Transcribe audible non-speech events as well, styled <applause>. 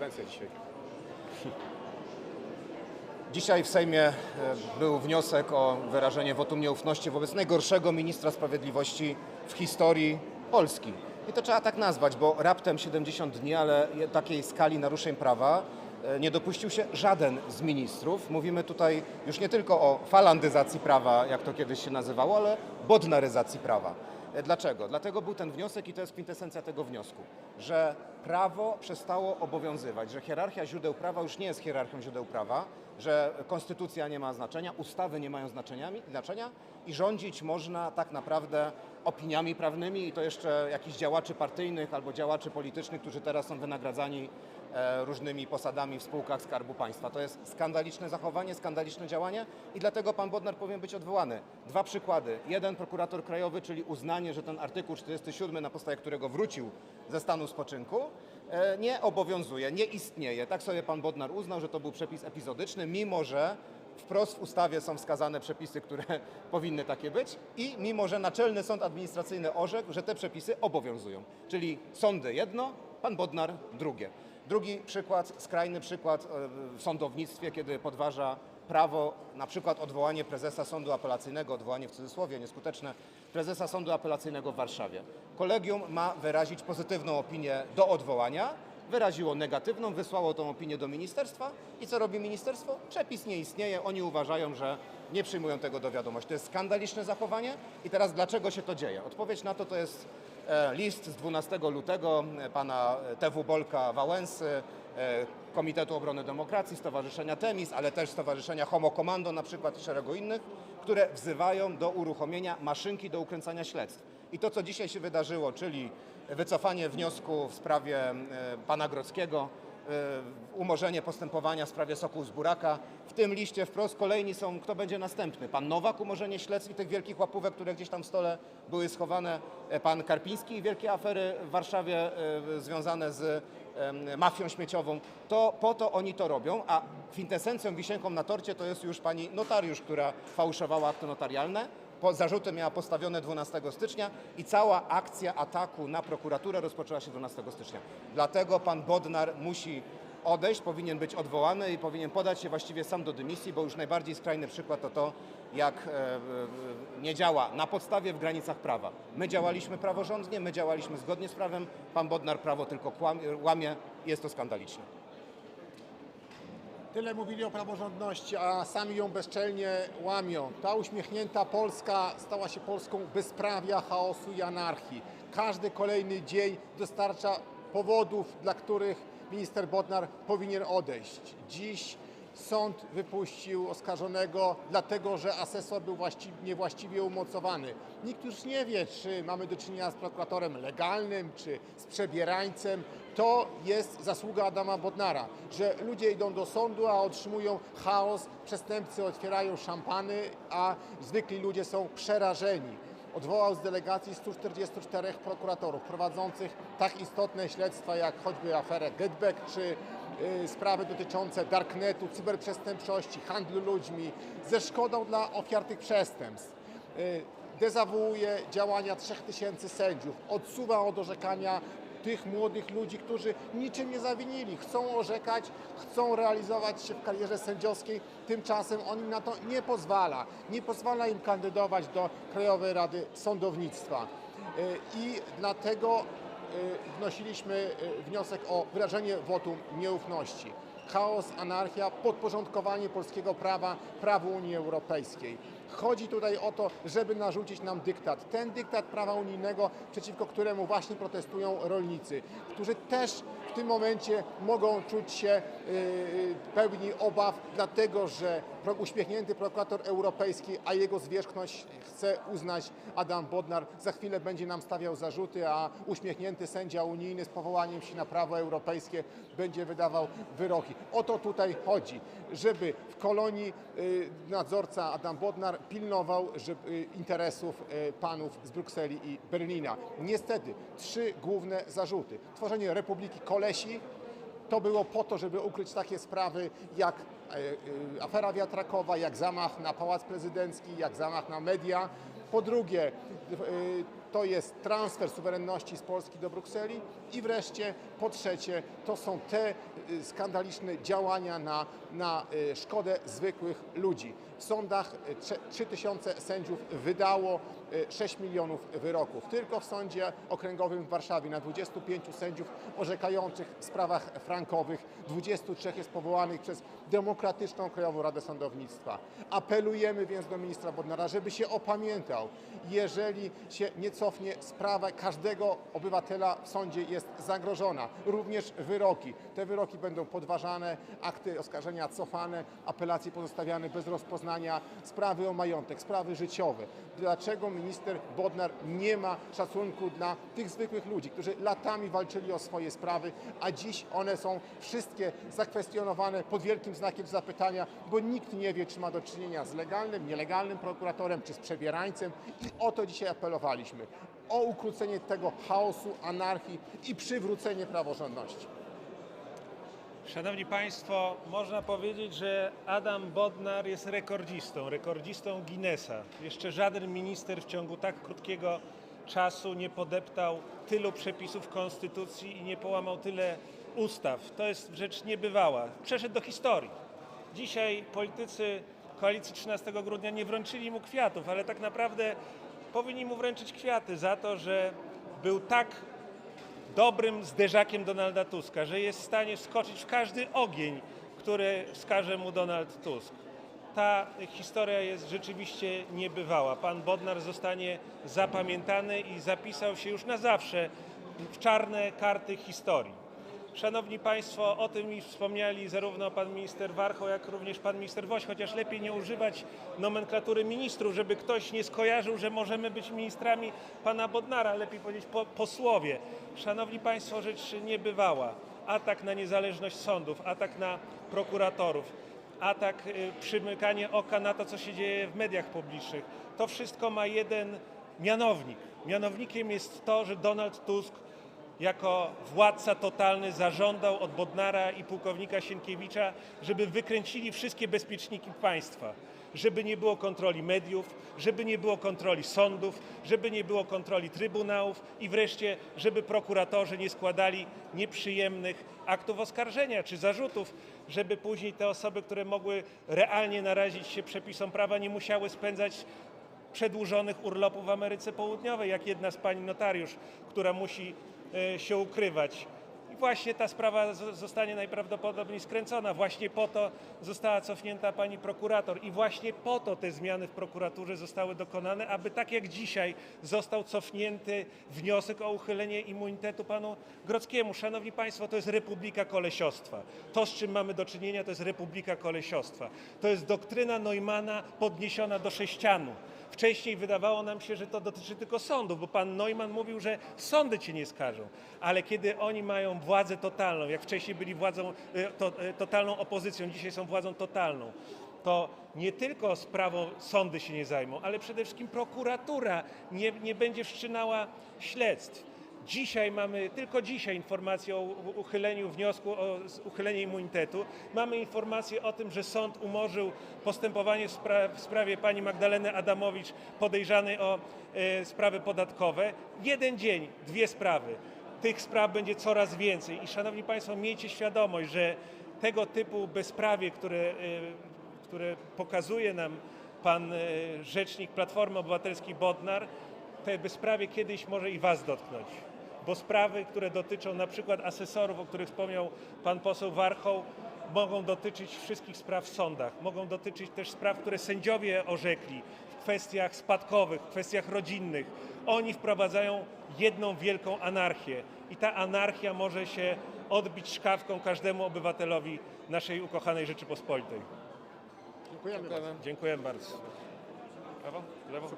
Kręcę dzisiaj. Dzisiaj w Sejmie e, był wniosek o wyrażenie wotum nieufności wobec najgorszego ministra sprawiedliwości w historii Polski. I to trzeba tak nazwać, bo raptem 70 dni, ale takiej skali naruszeń prawa e, nie dopuścił się żaden z ministrów. Mówimy tutaj już nie tylko o falandyzacji prawa, jak to kiedyś się nazywało, ale bodnaryzacji prawa. E, Dlaczego? Dlatego był ten wniosek i to jest kwintesencja tego wniosku, że prawo przestało obowiązywać, że hierarchia źródeł prawa już nie jest hierarchią źródeł prawa, że konstytucja nie ma znaczenia, ustawy nie mają znaczenia, i rządzić można tak naprawdę opiniami prawnymi i to jeszcze jakichś działaczy partyjnych albo działaczy politycznych, którzy teraz są wynagradzani e, różnymi posadami w spółkach Skarbu Państwa. To jest skandaliczne zachowanie, skandaliczne działanie i dlatego pan Bodnar powinien być odwołany. Dwa przykłady. Jeden prokurator krajowy, czyli uznanie, że ten artykuł 47, na podstawie którego wrócił ze stanu spoczynku, nie obowiązuje, nie istnieje. Tak sobie pan Bodnar uznał, że to był przepis epizodyczny, mimo że wprost w ustawie są wskazane przepisy, które <laughs> powinny takie być i mimo, że Naczelny Sąd Administracyjny orzekł, że te przepisy obowiązują. Czyli sądy jedno, pan Bodnar drugie. Drugi przykład, skrajny przykład e, w sądownictwie, kiedy podważa prawo, na przykład odwołanie prezesa Sądu Apelacyjnego, odwołanie w cudzysłowie, nieskuteczne, prezesa Sądu Apelacyjnego w Warszawie. Kolegium ma wyrazić pozytywną opinię do odwołania, wyraziło negatywną, wysłało tą opinię do ministerstwa i co robi ministerstwo? Przepis nie istnieje, oni uważają, że nie przyjmują tego do wiadomości. To jest skandaliczne zachowanie i teraz dlaczego się to dzieje? Odpowiedź na to to jest e, list z 12 lutego e, pana TW Bolka Wałęsy, e, Komitetu Obrony Demokracji, Stowarzyszenia Temis, ale też Stowarzyszenia Homo Commando na przykład i szeregu innych, które wzywają do uruchomienia maszynki do ukręcania śledztw. I to, co dzisiaj się wydarzyło, czyli wycofanie wniosku w sprawie e, pana Grodzkiego, e, umorzenie postępowania w sprawie Sokół z Buraka. W tym liście wprost kolejni są, kto będzie następny. Pan Nowak, umorzenie śledztw i tych wielkich łapówek, które gdzieś tam w stole były schowane. E, Pan Karpiński i wielkie afery w Warszawie związane z mafią śmieciową. To po to oni to robią, a kwintesencją, wisienką na torcie to jest już pani notariusz, która fałszowała akty notarialne. Po, zarzuty miała postawione 12 stycznia i cała akcja ataku na prokuraturę rozpoczęła się 12 stycznia. Dlatego pan Bodnar musi odejść, powinien być odwołany i powinien podać się właściwie sam do dymisji, bo już najbardziej skrajny przykład to to, jak e, e, nie działa na podstawie w granicach prawa. My działaliśmy praworządnie, my działaliśmy zgodnie z prawem, pan Bodnar prawo tylko łamie, jest to skandaliczne. Tyle mówili o praworządności, a sami ją bezczelnie łamią. Ta uśmiechnięta Polska stała się Polską bezprawia, chaosu i anarchii. Każdy kolejny dzień dostarcza powodów, dla których minister Bodnar powinien odejść. Dziś sąd wypuścił oskarżonego, dlatego że asesor był właści- niewłaściwie umocowany. Nikt już nie wie, czy mamy do czynienia z prokuratorem legalnym, czy z przebierańcem. To jest zasługa Adama Bodnara, że ludzie idą do sądu, a otrzymują chaos, przestępcy otwierają szampany, a zwykli ludzie są przerażeni. Odwołał z delegacji 144 prokuratorów prowadzących tak istotne śledztwa jak choćby aferę Getback czy y, sprawy dotyczące darknetu, cyberprzestępczości, handlu ludźmi, ze szkodą dla ofiar tych przestępstw. Y, Dezawuuje działania 3000 sędziów, odsuwa od orzekania tych młodych ludzi, którzy niczym nie zawinili, chcą orzekać, chcą realizować się w karierze sędziowskiej, tymczasem on im na to nie pozwala. Nie pozwala im kandydować do Krajowej Rady Sądownictwa. Y, I dlatego y, wnosiliśmy y, wniosek o wyrażenie wotum nieufności. Chaos, anarchia, podporządkowanie polskiego prawa prawu Unii Europejskiej. Chodzi tutaj o to, żeby narzucić nam dyktat. Ten dyktat prawa unijnego, przeciwko któremu właśnie protestują rolnicy, którzy też w tym momencie mogą czuć się yy, pełni obaw, dlatego że uśmiechnięty prokurator europejski, a jego zwierzchność chce uznać Adam Bodnar, za chwilę będzie nam stawiał zarzuty, a uśmiechnięty sędzia unijny z powołaniem się na prawo europejskie będzie wydawał wyroki. O to tutaj chodzi, żeby w kolonii y, nadzorca Adam Bodnar pilnował żeby, y, interesów y, panów z Brukseli i Berlina. Niestety, trzy główne zarzuty. Tworzenie Republiki Kolesi, to było po to, żeby ukryć takie sprawy jak e, e, afera wiatrakowa, jak zamach na Pałac Prezydencki, jak zamach na media. Po drugie, e, to jest transfer suwerenności z Polski do Brukseli i wreszcie po trzecie to są te y, skandaliczne działania na, na y, szkodę zwykłych ludzi. W sądach y, trze- 3000 sędziów wydało y, 6 milionów wyroków. Tylko w sądzie okręgowym w Warszawie na 25 sędziów orzekających w sprawach frankowych 23 jest powołanych przez Demokratyczną Krajową Radę Sądownictwa. Apelujemy więc do ministra Bodnara, żeby się opamiętał. Jeżeli się nie cofnie, sprawa każdego obywatela w sądzie jest zagrożona. Również wyroki. Te wyroki będą podważane, akty oskarżenia cofane, apelacje pozostawiane bez rozpoznania, sprawy o majątek, sprawy życiowe. Dlaczego minister Bodnar nie ma szacunku dla tych zwykłych ludzi, którzy latami walczyli o swoje sprawy, a dziś one są wszystkie zakwestionowane pod wielkim znakiem zapytania, bo nikt nie wie, czy ma do czynienia z legalnym, nielegalnym prokuratorem, czy z przebierańcem i o to dzisiaj apelowaliśmy. O ukrócenie tego chaosu, anarchii i przywrócenie praworządności. Szanowni Państwo, można powiedzieć, że Adam Bodnar jest rekordzistą, rekordzistą Guinnessa. Jeszcze żaden minister w ciągu tak krótkiego czasu nie podeptał tylu przepisów Konstytucji i nie połamał tyle ustaw. To jest rzecz niebywała. Przeszedł do historii. Dzisiaj politycy koalicji 13 grudnia nie wręczyli mu kwiatów, ale tak naprawdę powinni mu wręczyć kwiaty za to, że był tak dobrym zderzakiem Donalda Tuska, że jest w stanie wskoczyć w każdy ogień, który wskaże mu Donald Tusk. Ta historia jest rzeczywiście niebywała. Pan Bodnar zostanie zapamiętany i zapisał się już na zawsze w czarne karty historii. Szanowni Państwo, o tym mi wspomnieli zarówno pan minister Warchoł, jak również pan minister Woś, chociaż lepiej nie używać nomenklatury ministrów, żeby ktoś nie skojarzył, że możemy być ministrami pana Bodnara, lepiej powiedzieć po, posłowie. Szanowni Państwo, rzecz niebywała. Atak na niezależność sądów, atak na prokuratorów, atak, y, przymykanie oka na to, co się dzieje w mediach publicznych. To wszystko ma jeden mianownik. Mianownikiem jest to, że Donald Tusk jako władca totalny zażądał od Bodnara i pułkownika Sienkiewicza, żeby wykręcili wszystkie bezpieczniki państwa, żeby nie było kontroli mediów, żeby nie było kontroli sądów, żeby nie było kontroli trybunałów i wreszcie, żeby prokuratorzy nie składali nieprzyjemnych aktów oskarżenia czy zarzutów, żeby później te osoby, które mogły realnie narazić się przepisom prawa, nie musiały spędzać przedłużonych urlopów w Ameryce Południowej, jak jedna z pani notariusz, która musi e, się ukrywać. I właśnie ta sprawa zostanie najprawdopodobniej skręcona. Właśnie po to została cofnięta pani prokurator i właśnie po to te zmiany w prokuraturze zostały dokonane, aby tak jak dzisiaj został cofnięty wniosek o uchylenie immunitetu panu Grockiemu. Szanowni Państwo, to jest republika kolesiostwa. To, z czym mamy do czynienia, to jest republika kolesiostwa. To jest doktryna Neumana podniesiona do sześcianu. Wcześniej wydawało nam się, że to dotyczy tylko sądów, bo pan Neumann mówił, że sądy cię nie skażą. Ale kiedy oni mają władzę totalną, jak wcześniej byli władzą, e, to, e, totalną opozycją, dzisiaj są władzą totalną, to nie tylko sprawą sądy się nie zajmą, ale przede wszystkim prokuratura nie, nie będzie wszczynała śledztw. Dzisiaj mamy, tylko dzisiaj informację o uchyleniu wniosku o uchylenie immunitetu. Mamy informację o tym, że sąd umorzył postępowanie w, spra- w sprawie pani Magdaleny Adamowicz podejrzanej o e, sprawy podatkowe. Jeden dzień, dwie sprawy. Tych spraw będzie coraz więcej i szanowni państwo, miejcie świadomość, że tego typu bezprawie, które, e, które pokazuje nam pan e, rzecznik Platformy Obywatelskiej Bodnar, te bezprawie kiedyś może i was dotknąć. Bo sprawy, które dotyczą na przykład asesorów, o których wspomniał pan poseł Warchoł, mogą dotyczyć wszystkich spraw w sądach. Mogą dotyczyć też spraw, które sędziowie orzekli w kwestiach spadkowych, w kwestiach rodzinnych. Oni wprowadzają jedną wielką anarchię i ta anarchia może się odbić szkawką każdemu obywatelowi naszej ukochanej Rzeczypospolitej. Dziękujemy bardzo. Dziękuję bardzo. Prawo? Lewo?